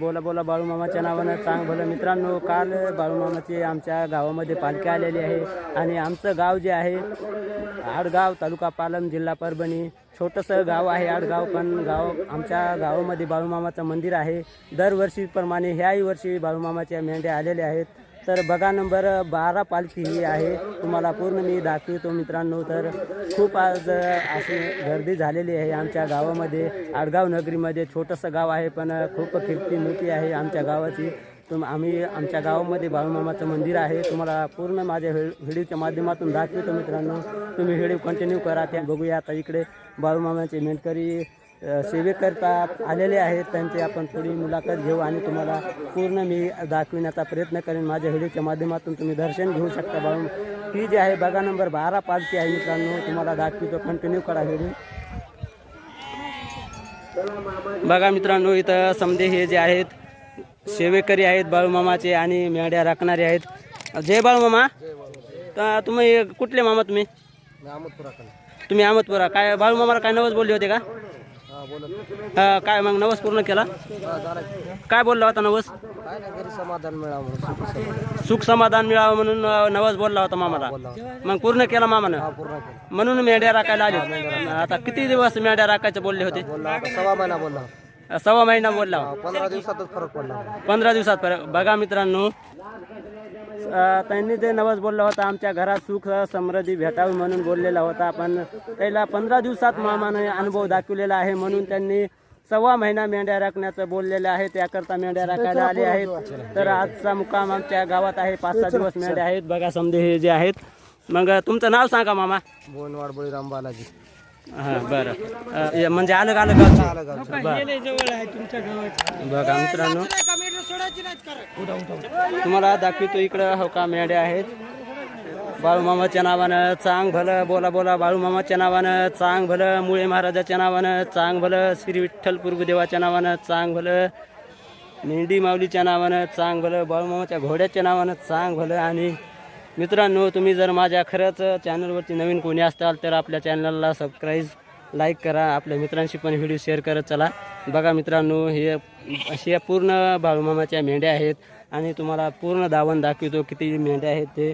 बोला बोला बाळूमामाच्या नावानं चांग भलं. मित्रांनो काल बाळूमामाची आमच्या गावामध्ये पालखी आलेली आहे आणि आमचं गाव जे आहे आडगाव तालुका पालम जिल्हा परभणी. छोटंसं गाव आहे आडगाव पण गाव आमच्या गावामध्ये बाळूमामाचं मंदिर आहे. दरवर्षीप्रमाणे ह्याही वर्षी बाळूमामाच्या मेंढ्या आलेल्या आहेत. तर बघा नंबर बारा पालखी ही आहे. तुम्हाला पूर्ण मी दाखवतो मित्रांनो. तर खूप आज अशी गर्दी झालेली आहे आमच्या गावामध्ये. आडगाव नगरीमध्ये छोटंसं गाव आहे पण खूप कीर्ती मोठी आहे आमच्या गावाची. तुम आम्ही आमच्या गावामध्ये बाळूमामाचं मंदिर आहे. तुम्हाला पूर्ण माझ्या व्हिडिओच्या माध्यमातून दाखवतो मित्रांनो. तुम्ही व्हिडिओ कंटिन्यू करा त्या बघूया. आता इकडे बाळूमामाचे मेंढकरी सेवेकरता आलेले आहेत. त्यांची आपण थोडी मुलाखत घेऊ आणि तुम्हाला पूर्ण मी दाखविण्याचा प्रयत्न करेन. माझ्या व्हिडिओच्या माध्यमातून तुम्ही दर्शन घेऊ शकता बाळून ही जी आहे बघा नंबर बारा पाचची आहे मित्रांनो. तुम्हाला दाखवितो कंटिन्यू करा व्हिडिओ. बघा मित्रांनो इथं समजे हे जे आहेत सेवेकरी आहेत बाळूमामाचे आणि मेंढ्या राखणारे आहेत. जय बाळूमामा. तर तुम्ही कुठले मामा तुम्ही? तुम्ही अहमदपुरा. काय बाळूमामाला काय नवस बोलले होते का? हां काय मग नवस पूर्ण केला. काय बोलला होता नवस? काय नाही घरी समाधान मिळावं म्हणून सुखी समाधान सुख समाधान मिळावं म्हणून अं, नवस बोलला होता मामाला. मग पूर्ण केला मामानं? पूर्ण केलं म्हणून मेंढ्या राखायला आले आता किती दिवस मेंढ्या राखायचे बोलले होते? बोलला आता सव्वा महिना बोलला. सव्वा महिना बोलला पंधरा दिवसातच फरक पडला. पंधरा दिवसात फरक. बघा मित्रांनो त्यांनी ते नवस बोलला होता आमच्या घरात सुख समृद्धी भेटावी म्हणून बोललेला होता. पण त्याला पंधरा दिवसात मामाने अनुभव दाखवलेला आहे म्हणून त्यांनी सव्वा महिना मेंढ्या राखण्याचं बोललेलं आहे. त्याकरता मेंढ्या राखायला आले आहेत. तर आजचा मुक्काम आमच्या गावात आहे. पाच सहा दिवस मेंढ्या आहेत. बघा समजे हे जे आहेत. मग तुमचं नाव सांगा मामा. बोनवाड बळीराम बालाजी. हां बरं. म्हणजे अलग अलग गावचे आलं गावचं. बघा मित्रांनो. तुम्हाला दाखवतो इकडं हो का मेंढ्या आहेत. बाळूमामाच्या नावानं चांग भलं बोला बोला बाळूमामाच्या नावानं चांग भलं मुळे महाराजाच्या नावानं चांग भलं श्री विठ्ठल देवाच्या नावानं चांग भलं मेंढी माऊलीच्या नावानं चांग भलं बाळूमामाच्या घोड्याच्या नावानं चांग भलं आणि मित्रांनो तुम्ही जर माझ्या खरंच चॅनलवरती नवीन कोणी असताल तर आपल्या चॅनलला सबस्क्राईब लाईक करा. आपल्या मित्रांशी पण व्हिडिओ शेअर करत चला. बघा मित्रांनो हे अशा पूर्ण बाळूमामाच्या मेंढ्या आहेत आणि तुम्हाला पूर्ण दावण दाखवतो किती मेंढ्या आहेत ते.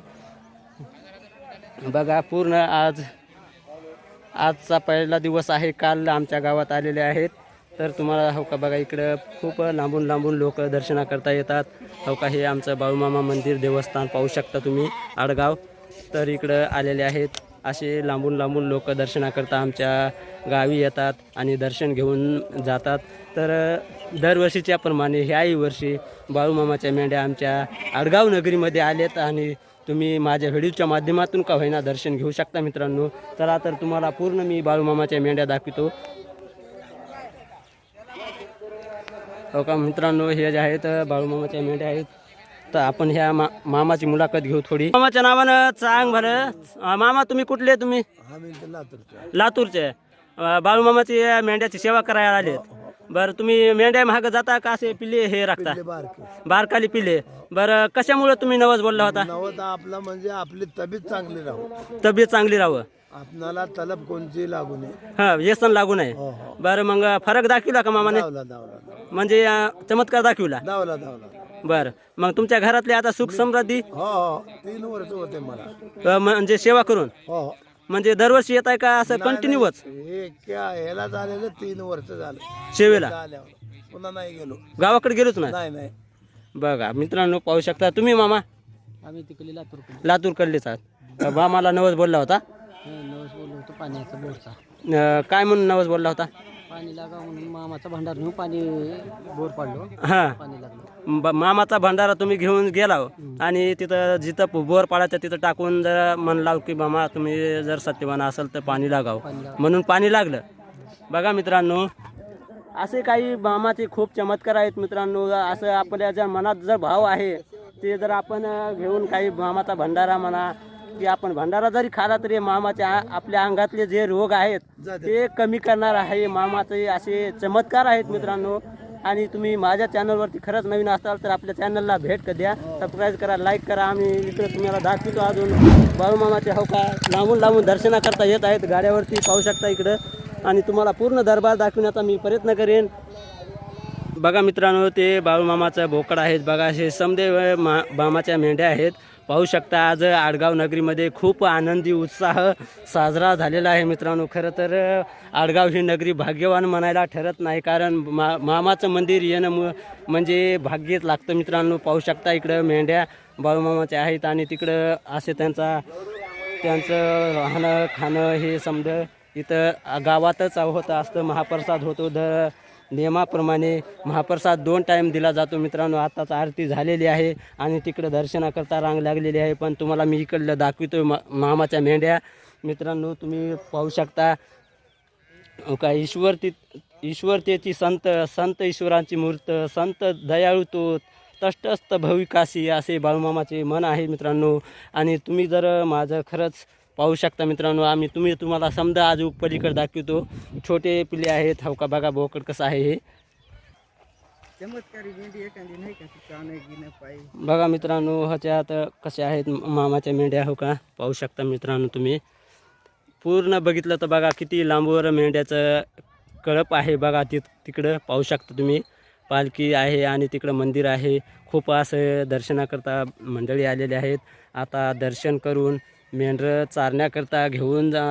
बघा पूर्ण आज आजचा पहिला दिवस आहे. काल आमच्या गावात आलेले आहेत. तर तुम्हाला हो का बघा इकडं खूप लांबून लांबून लोक दर्शनाकरता येतात. हो का हे आमचं बाळूमामा मंदिर देवस्थान पाहू शकता तुम्ही आडगाव. तर इकडं आलेले आहेत. असे लांबून लांबून लोक दर्शनाकरता आमच्या गावी येतात आणि दर्शन घेऊन जातात. तर दरवर्षीच्याप्रमाणे ह्याही वर्षी बाळूमामाच्या मेंढ्या आमच्या आडगाव नगरीमध्ये आलेत आणि तुम्ही माझ्या व्हिडिओच्या माध्यमातून का होईना दर्शन घेऊ शकता मित्रांनो. चला तर तुम्हाला पूर्ण मी बाळूमामाच्या मेंढ्या दाखवतो. हो का? मित्रांनो हे जे आहेत बाळूमामाच्या मेंढ्या आहेत. तर आपण ह्या मा मामाची मुलाखत घेऊ थोडी. मामाच्या नावानं चांग भलं मामा तुम्ही कुठले तुम्ही? लातूरचे. बाळूमामाची या मेंढ्याची सेवा करायला आले बरं तुम्ही मेंढ्या महाग जाता का असे पिल्ले हे राखता? बारकाली पिल्ले. बरं कशामुळे तुम्ही नवस बोलला होता? आपला म्हणजे आपली तब्येत चांगली राहू. तब्येत चांगली राहावं. आपणाला तलब कोणची लागू नये. हा व्यसन लागू नये. हो हो. बरं मग फरक दाखविला का मामाने? धावला धावला धावला. म्हणजे अं, चमत्कार दाखविला? धावला धावला बरं. मग तुमच्या घरातले आता सुख समृद्धी? हो हो. तीन वर्ष होते मला. अं, म्हणजे सेवा करून? हो हो. म्हणजे दरवर्षी येत आहे का असं कंटिन्यूच हे क्या ह्याला झालेलं तीन वर्ष झालं. सेवेला? आल्यावर. पुन्हा नाही गेलो. गावाकडे गेलोच ना नाही नाही. बघा मित्रांनो पाहू शकता. तुम्ही मामा? आम्ही तिकडे लातूर लातूर कडलेच आहात. मामाला नवस बोलला होता. नवस बोललो होतो पाण्याचा बोरचा. अं, काय म्हणून नवस बोलला होता? पाणी लागा म्हणून मामाचा भांडार नेऊन पाणी बोर पाडलो. हां. पाणी लागलं. ब- मामाचा भंडारा तुम्ही घेऊन गेला हो. आणि तिथं जिथं बोर पाडायचं तिथं टाकून जर म्हणला की मामा तुम्ही जर सत्यवान असेल तर पाणी लागाव. म्हणून पाणी लागलं. बघा मित्रांनो असे काही मामाचे खूप चमत्कार आहेत मित्रांनो. असं आपल्या ज्या मनात जर भाव आहे ते जर आपण अं, घेऊन काही मामाचा भंडारा म्हणा की आपण भंडारा जरी खाला तरी मामाच्या आपल्या अंगातले जे रोग आहेत ते कमी करणार आहे. मामाचे असे चमत्कार आहेत मित्रांनो. आणि तुम्ही माझ्या चॅनलवरती खरंच नवीन असाल तर आपल्या चॅनलला भेट क द्या. सबस्क्राईब करा लाईक करा. आम्ही इकडे तुम्हाला दाखवतो अजून. बाळूमामाचे हो का? लांबून लांबून दर्शनाकरता येत आहेत. गाड्यावरती पाहू शकता इकडं. आणि तुम्हाला पूर्ण दरबार दाखवण्याचा मी प्रयत्न करेन. बघा मित्रांनो ते बाळूमामाचं भोकड आहेत. बघा असे समदेव मा मामाच्या मेंढ्या आहेत. पाहू शकता आज आडगाव नगरीमध्ये खूप आनंदी उत्साह साजरा झालेला आहे मित्रांनो. खरं तर आडगाव ही नगरी भाग्यवान म्हणायला ठरत नाही कारण मा मामाचं मंदिर येणं म्हणजे भाग्यच लागतं मित्रांनो. पाहू शकता इकडं मेंढ्या बाळूमामाच्या आहेत आणि तिकडं असे त्यांचा त्यांचं राहणं खाणं हे समजा इथं गावातच होत असतं महाप्रसाद होतो. दर नियमाप्रमाणे महाप्रसाद दोन टाईम दिला जातो मित्रांनो. आताच आरती झालेली आहे आणि तिकडं दर्शनाकरता रांग लागलेली आहे. पण तुम्हाला मी इकडलं दाखवितो मा मामाच्या मेंढ्या. मित्रांनो तुम्ही पाहू शकता का ईश्वर ती ईश्वरतेची संत संत ईश्वरांची मूर्त संत दयाळू तो तष्टस्त भविकाशी असे बाळूमामाचे मन आहे मित्रांनो. आणि तुम्ही जर माझं खरंच पाहू शकता मित्रांनो आम्ही तुम्ही तुम्हाला समजा आज पलीकडे दाखवतो. छोटे पिल्ले आहेत. हो का? बघा बोकड कसं आहे हे. चमत्कारी मेंढी एखादी नाही का? कान गिन पाय. बघा मित्रांनो ह्याच्यात कशा आहेत मामाच्या मेंढ्या हो का? पाहू शकता मित्रांनो तुम्ही. पूर्ण बघितलं तर बघा किती लांबवर मेंढ्याचं कळप आहे बघा. ति तिकडं पाहू शकता तुम्ही. पालखी आहे आणि तिकडं मंदिर आहे. खूप असं दर्शनाकरता मंडळी आलेले आहेत. आता दर्शन करून मेंढरं चारण्याकरता घेऊन जा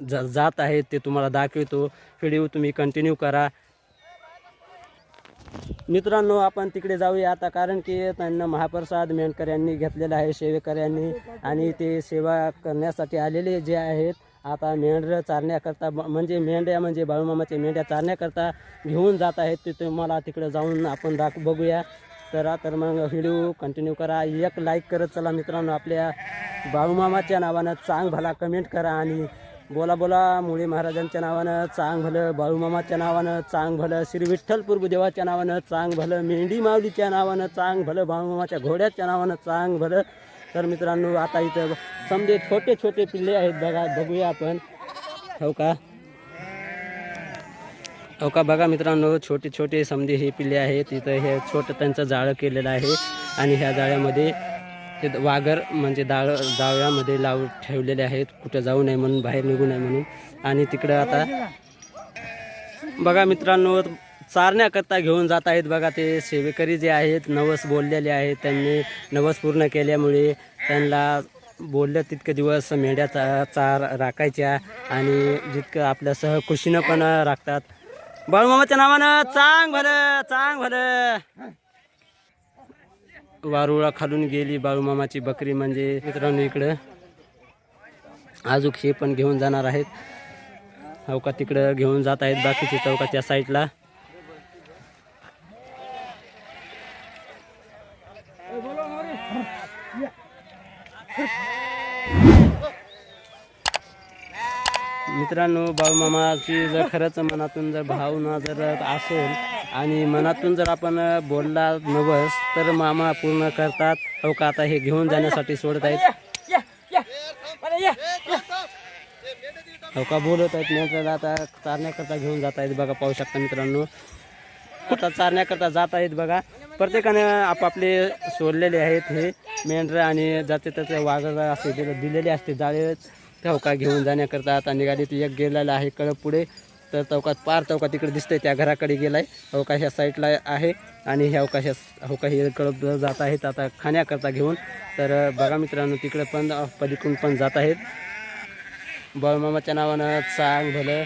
जा जात आहेत ते तुम्हाला दाखवतो. व्हिडिओ तुम्ही कंटिन्यू करा. मित्रांनो आपण तिकडे जाऊया आता कारण की त्यांना महाप्रसाद मेंढकऱ्यांनी घेतलेला आहे सेवेकऱ्यांनी आणि ते सेवा करण्यासाठी आलेले जे आहेत आता मेंढरं चारण्याकरता म्हणजे मेंढ्या म्हणजे बाळूमामाच्या मेंढ्या चारण्याकरता घेऊन जात आहेत. ते तुम्हाला तिकडे जाऊन आपण दाख बघूया. करा तर मग व्हिडिओ कंटिन्यू करा. एक लाईक करत चला मित्रांनो आपल्या बाळूमामाच्या नावानं चांग भला कमेंट करा आणि बोला बोला मुळे महाराजांच्या नावानं चांग भलं बाळूमामाच्या नावानं चांग भलं श्री विठ्ठल देवाच्या नावानं चांग भलं मेंढी माऊलीच्या नावानं चांग भलं बाळूमामाच्या घोड्याच्या नावानं चांग भलं. तर मित्रांनो आता इथं समजे छोटे छोटे पिल्ले आहेत बघा बघूया आपण. हो का? हो का? बघा मित्रांनो छोटे छोटे समजे हे पिल्ले आहेत. तिथं हे छोटं त्यांचं जाळं केलेलं आहे. आणि ह्या जाळ्यामध्ये ते वाघर म्हणजे दाळ जाळ्यामध्ये लाव ठेवलेले आहेत. कुठं जाऊ नये म्हणून बाहेर निघू नये म्हणून. आणि तिकडं आता बघा मित्रांनो चारण्याकरता घेऊन जात आहेत. बघा ते सेवेकरी जे आहेत नवस बोललेले आहेत. त्यांनी नवस पूर्ण केल्यामुळे त्यांना बोललं तितके दिवस मेंढ्या चा चार राखायच्या आणि जितकं आपल्या सहकुशीनं पण राखतात बाळूमामाच्या नावानं चांग भलं चांग भलं. वारुळा खालून गेली बाळूमामाची बकरी म्हणजे मित्रांनो इकडं. आजूक हे पण घेऊन जाणार आहेत. अवका तिकडं घेऊन जात आहेत बाकीचे चौका त्या साईडला. मित्रांनो बाळूमामाची जर खरंच मनातून जर भावना जर असेल आणि मनातून जर आपण बोलला नवस तर मामा पूर्ण करतात. हो का आता हे घेऊन जाण्यासाठी सोडत आहेत हो का बोलत आहेत नंतर आता चारण्याकरता घेऊन जात आहेत बघा पाहू शकता मित्रांनो. आता चारण्याकरता जात आहेत बघा. प्रत्येकाने आपापले सोडलेले आहेत हे. मेंढरं आणि जाते त्याचे वाघ असे दिलेले असते जाळे चौका घेऊन जाण्याकरता आता निघाली ती. एक गेलेला आहे कळप पुढे. तर चौकात पार चौका तिकडे दिसतंय. त्या घराकडे गेलाय. अवकाश ह्या साईडला आहे. आणि ह्या अवकाश अवकाश कळप जात आहेत. आता खाण्याकरता घेऊन. तर बघा मित्रांनो तिकडे पण पलीकडून पण जात आहेत. बाळूमामाच्या नावानं चांग भलं.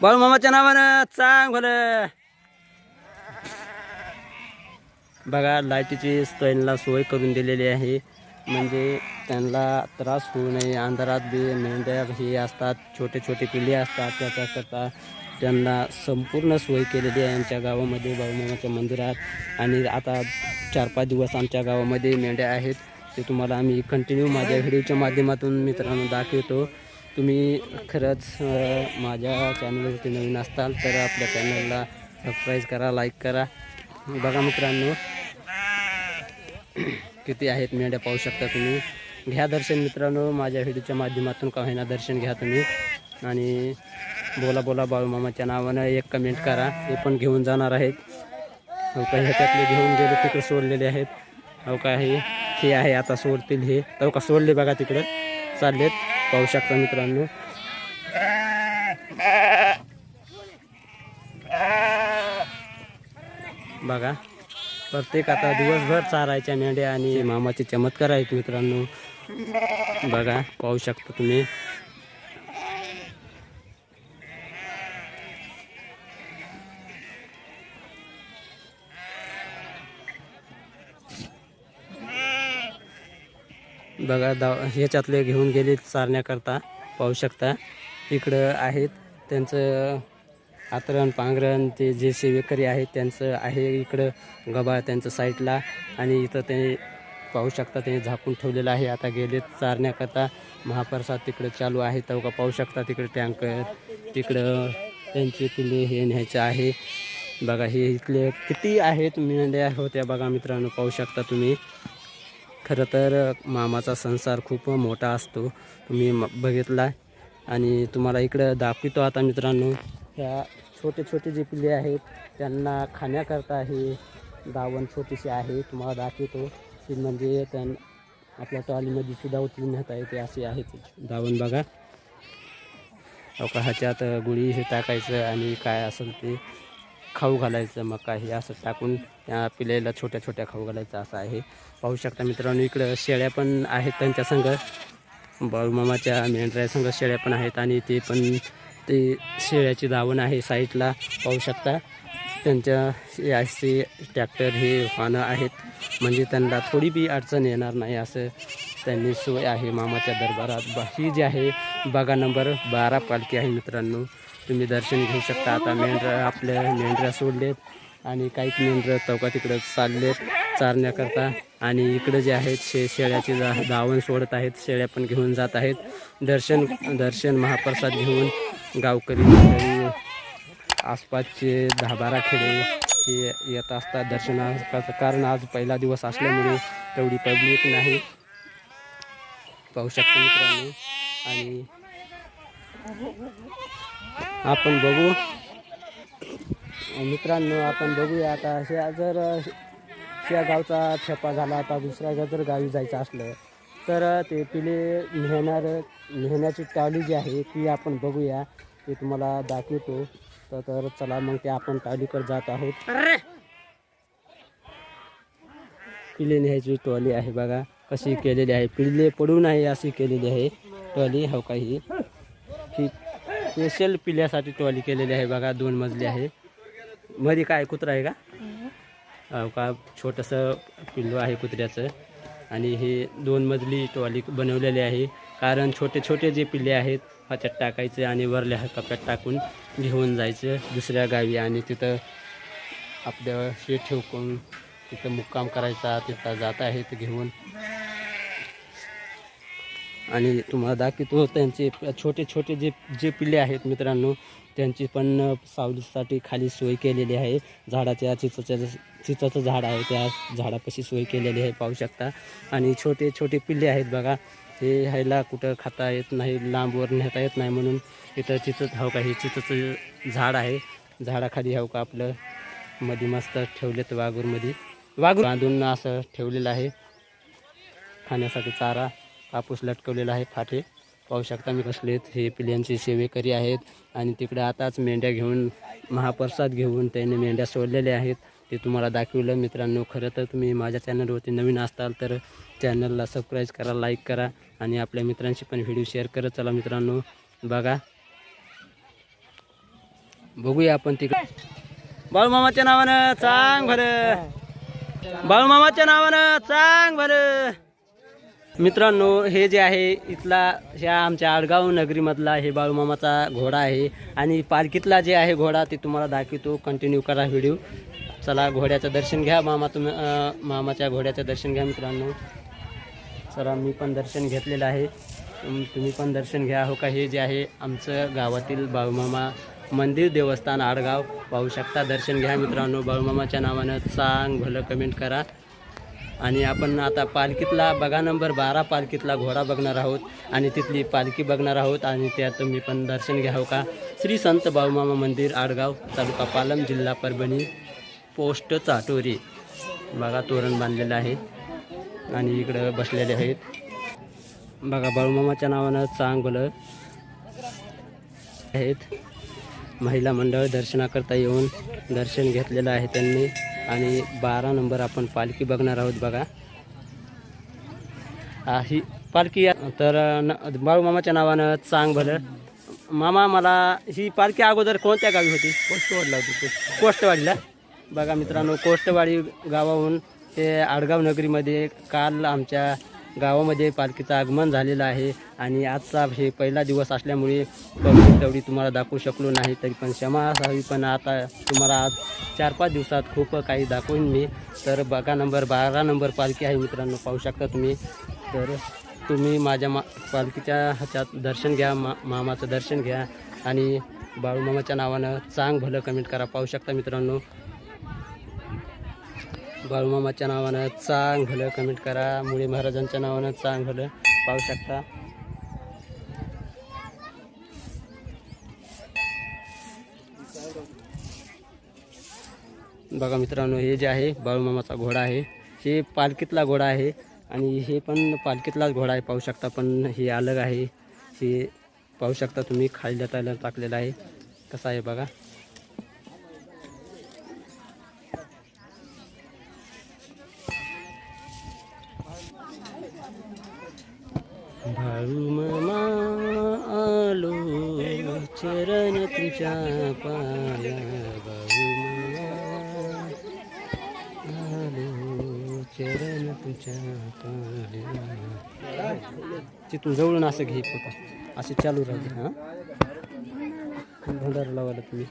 बळमामाच्या नावानं चांग भलं. बघा लाईटीची स्टॉईनला सोय करून दिलेली आहे. म्हणजे त्यांना त्रास होऊ नये. अंधारात बी मेंढ्या हे असतात छोटे छोटे पिल्ले असतात. त्याच्याकरता त्यांना संपूर्ण सोय केलेली आहे आमच्या गावामध्ये बाळूमामाच्या मंदिरात. आणि आता चार पाच दिवस आमच्या गावामध्ये मेंढ्या आहेत. ते तुम्हाला आम्ही कंटिन्यू माझ्या व्हिडिओच्या माध्यमातून मित्रांनो दाखवतो. तुम्ही खरंच माझ्या चॅनलवरती नवीन असताल तर आपल्या चॅनलला सबस्क्राईब करा लाईक करा. बघा मित्रांनो. किती आहेत मेंढ्या पाहू शकता तुम्ही. घ्या दर्शन मित्रांनो माझ्या व्हिडिओच्या माध्यमातून का होईना दर्शन घ्या तुम्ही. आणि बोला बोला बाळूमामाच्या नावानं एक कमेंट करा. हे पण घेऊन जाणार आहेत. हो ह्याच्यातले घेऊन गेले तिकडे सोडलेले आहेत. हो का हे आहे आता सोडतील हे. हो का सोडले बघा तिकडे. चाललेत. पाहू शकता मित्रांनो. बघा. प्रत्येक आता दिवसभर चारायच्या मेंढ्या आणि मामाचे चमत्कार आहेत मित्रांनो. बघा पाहू शकता तुम्ही. बघा दा ह्याच्यातले घेऊन गेले चारण्याकरता. पाहू शकता. इकडं आहेत. त्यांचं आतरण पांघरण ते जे सेवेकरी आहेत त्यांचं आहे इकडं गबा त्यांचं साईडला आणि इथं ते पाहू शकता ते झाकून ठेवलेलं आहे. आता गेलेत चारण्याकरता महाप्रसाद तिकडं चालू आहे. तो का पाहू शकता तिकडे टँकर तिकडं त्यांचे पिल्ले हे न्यायचं आहे. बघा हे इथले किती आहेत मेंढ्या होत्या बघा मित्रांनो पाहू शकता तुम्ही. खरं तर मामाचा संसार खूप मोठा असतो. तुम्ही बघितला आणि तुम्हाला इकडं दाखवितो आता मित्रांनो. ह्या छोटे छोटे जे पिल्ले आहेत त्यांना खाण्याकरता हे दावण छोटीशी आहे. तुम्हाला दाखवतो. ती म्हणजे त्यां आपल्या टॉलीमध्ये सुद्धा उचलून नेता येते असे आहेत दावण बघा. अवका ह्याच्यात गुळी हे टाकायचं आणि काय असेल ते खाऊ घालायचं मका हे असं टाकून त्या पिल्याला छोट्या छोट्या खाऊ घालायचं असं आहे. पाहू शकता मित्रांनो इकडं शेळ्या पण आहेत त्यांच्या संग बाळूमामाच्या मेंढऱ्या संग शेळ्या पण आहेत आणि ते पण ते शेळ्याची दावण आहे साईडला पाहू शकता. त्यांच्या याचे ट्रॅक्टर हे वाहनं आहेत. म्हणजे त्यांना थोडी बी अडचण येणार नाही असं त्यांनी सोय आहे मामाच्या दरबारात. ही जी आहे बागा नंबर बारा पालखी आहे मित्रांनो. तुम्ही दर्शन घेऊ शकता. आता मेंढरा आपल्या मेंढऱ्या सोडलेत आणि काही मेंढरं चौका तिकडं चाललेत चारण्याकरता आणि इकडं जे आहेत शे शेळ्याचे दा दावण सोडत आहेत. शेळ्या पण घेऊन जात आहेत. दर्शन दर्शन महाप्रसाद घेऊन गावकरी मंडळी आसपासचे दहा बारा खेडे हे येत असतात. दर्शनाचं कारण आज पहिला दिवस असल्यामुळे तेवढी पब्लिक नाही. पाहू शकतो मित्रांनो. आणि आपण बघू. मित्रांनो आपण बघूया आता. ह्या जर ह्या गावचा छपा झाला आता दुसऱ्या जर गावी जायचं असलं तर ते पिले नेणार नेण्याची टावली जी आहे ती आपण बघूया. ते तुम्हाला दाखवतो. तर तर चला मग ते आपण टावलीकडे जात आहोत. पिले न्यायची टॉली आहे बघा. कशी केलेली आहे. पिल्ले पडू नये अशी केलेली आहे टॉली हो काही ही? स्पेशल पिल्यासाठी टॉली केलेली आहे बघा. दोन मजली आहे. मध्ये काय कुत्रा आहे का? हो का? छोटंसं पिल्लू आहे कुत्र्याचं. आणि हे दोन मजली टॉली बनवलेले आहे. कारण छोटे छोटे जे पिल्ले आहेत ह्याच्यात टाकायचे आणि वरल्या कप्यात टाकून घेऊन जायचं दुसऱ्या गावी आणि तिथं आपल्या शेत ठेवून तिथं मुक्काम करायचा तिथं जात आहेत घेऊन. आणि तुम्हाला दाखवतो त्यांचे छोटे छोटे जे जे पिल्ले आहेत मित्रांनो त्यांची पण सावलीसाठी खाली सोय केलेली आहे. झाडाच्या चिचाच्या चिचाचं झाड आहे त्या झाडापाशी सोय केलेली आहे पाहू शकता. आणि छोटे छोटे पिल्ले आहेत बघा. हे ह्याला कुठं खाता येत नाही लांबवर नेता येत नाही म्हणून इथं चिचत हो का हे चिचचं झाड आहे. झाडाखाली हो का आपलं मध्ये मस्त ठेवलेत वाघूरमध्ये वाघूर बांधून असं ठेवलेलं आहे. खाण्यासाठी चारा कापूस लटकवलेला आहे फाटे. पाहू शकता मी कसलेत हे पिल्यांचे सेवेकरी आहेत. आणि तिकडे आताच मेंढ्या घेऊन महाप्रसाद घेऊन त्याने मेंढ्या सोडलेल्या आहेत. ते तुम्हाला दाखवलं. मित्रांनो खरं तर तुम्ही माझ्या चॅनलवरती नवीन असताल तर चॅनलला सबस्क्राईब करा लाईक करा आणि आपल्या मित्रांशी पण व्हिडिओ शेअर करत चला मित्रांनो. बघा. बघूया आपण तिकडे. बाळूमामाच्या नावानं चांग भरं बाळूमामाच्या नावानं चांग भरं मित्रांनो हे जे आहे इथला ह्या आमच्या आडगाव नगरीमधला हे बाळूमामाचा घोडा आहे. आणि पालखीतला जे आहे घोडा ते तुम्हाला दाखवतो. कंटिन्यू करा व्हिडिओ चला घोड्याचं दर्शन घ्या मामा तुम्ही मामाच्या घोड्याचं दर्शन घ्या मित्रांनो. चला मी पण दर्शन घेतलेलं आहे. तुम्ही पण दर्शन घ्या. हो का हे जे आहे आमचं गावातील बाळूमामा मंदिर देवस्थान आडगाव. पाहू शकता दर्शन घ्या मित्रांनो. बाळूमामाच्या नावानं चांग भलं कमेंट करा. आणि आपण आता पालखीतला बघा नंबर बारा पालखीतला घोडा बघणार आहोत. आणि तिथली पालखी बघणार आहोत आणि त्यात तुम्ही पण दर्शन घ्यावं हो का. श्री संत बाळूमामा मंदिर आडगाव तालुका पालम जिल्हा परभणी. पोस्ट चाटोरी बघा तोरण बांधलेलं आहे आणि इकडं बसलेले आहेत. बघा बाळूमामाच्या नावानं चांगलं आहेत. महिला मंडळ दर्शनाकरता येऊन दर्शन घेतलेलं आहे त्यांनी आणि बारा नंबर आपण पालखी बघणार आहोत बघा. ही पालखी. तर न- बाळूमामाच्या नावानं चांग भलं मामा मला ही पालखी अगोदर कोणत्या गावी होती? पोस्टवरला होती कोष्टवाडीला? बघा मित्रांनो कोष्टवाडी गावाहून ते आडगाव नगरीमध्ये काल आमच्या गावामध्ये पालखीचं आगमन झालेलं आहे आणि आजचा हे पहिला दिवस असल्यामुळे पब्लिक तेवढी तुम्हाला दाखवू शकलो नाही तरी पण क्षमा असावी. पण आता तुम्हाला आज चार पाच दिवसात खूप काही दाखवून मी. तर बघा नंबर बारा नंबर पालखी आहे मित्रांनो पाहू शकता तुम्ही. तर तुम्ही माझ्या मा पालखीच्या ह्याच्यात दर्शन घ्या मा मामाचं दर्शन घ्या आणि बाळूमामाच्या नावानं चांग भलं कमेंट करा. पाहू शकता मित्रांनो. बाळूमामाच्या नावानं चांग झालं कमेंट करा. मुळे महाराजांच्या नावानं चांग झालं पाहू शकता. बघा मित्रांनो हे जे आहे बाळूमामाचा घोडा आहे. हे पालखीतला घोडा आहे आणि हे पण पालखीतलाच घोडा आहे. पाहू शकता पण हे अलग आहे. हे पाहू शकता तुम्ही खाली त्याला टाकलेलं आहे. कसं आहे बघा. चरण तुझ्या तिथून जवळून असं घे फोटो असे चालू राहते हां. भंडारा लावायला तुम्ही.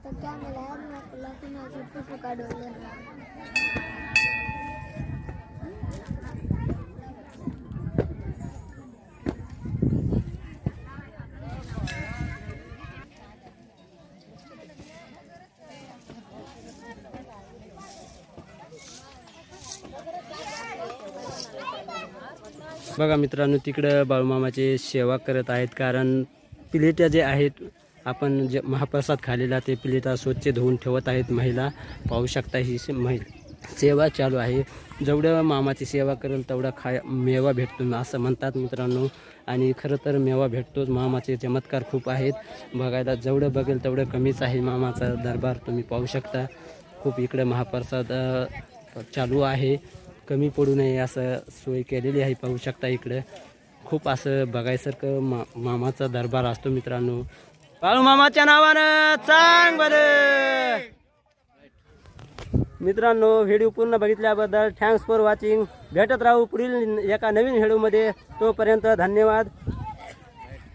इथं कॅमेरा आहे ना आपला कुणाचे फोटो काढून घेणार बघा मित्रांनो तिकडं बाळूमामाचे सेवा करत आहेत कारण प्लेट्या जे आहेत आपण जे महाप्रसाद खालेला ते प्लेटा स्वच्छ धुवून ठेवत आहेत महिला. पाहू शकता ही से- महिला सेवा चालू आहे. जेवढं मामाची सेवा करेल तेवढा खाय मेवा भेटतो असं म्हणतात मित्रांनो. आणि खरं तर मेवा भेटतोच मामाचे चमत्कार खूप आहेत. बघायला जेवढं बघेल तेवढं कमीच आहे मामाचा दरबार तुम्ही पाहू शकता. खूप इकडं महाप्रसाद चालू आहे. कमी पडू नये असं सोय केलेली आहे पाहू शकता इकडं. खूप असं बघायसारखं मा मामाचा दरबार असतो मित्रांनो. बाळू मामाच्या नावानं चांग बरं मित्रांनो व्हिडिओ पूर्ण बघितल्याबद्दल थँक्स फॉर वॉचिंग भेटत राहू पुढील एका नवीन व्हिडिओमध्ये तोपर्यंत धन्यवाद.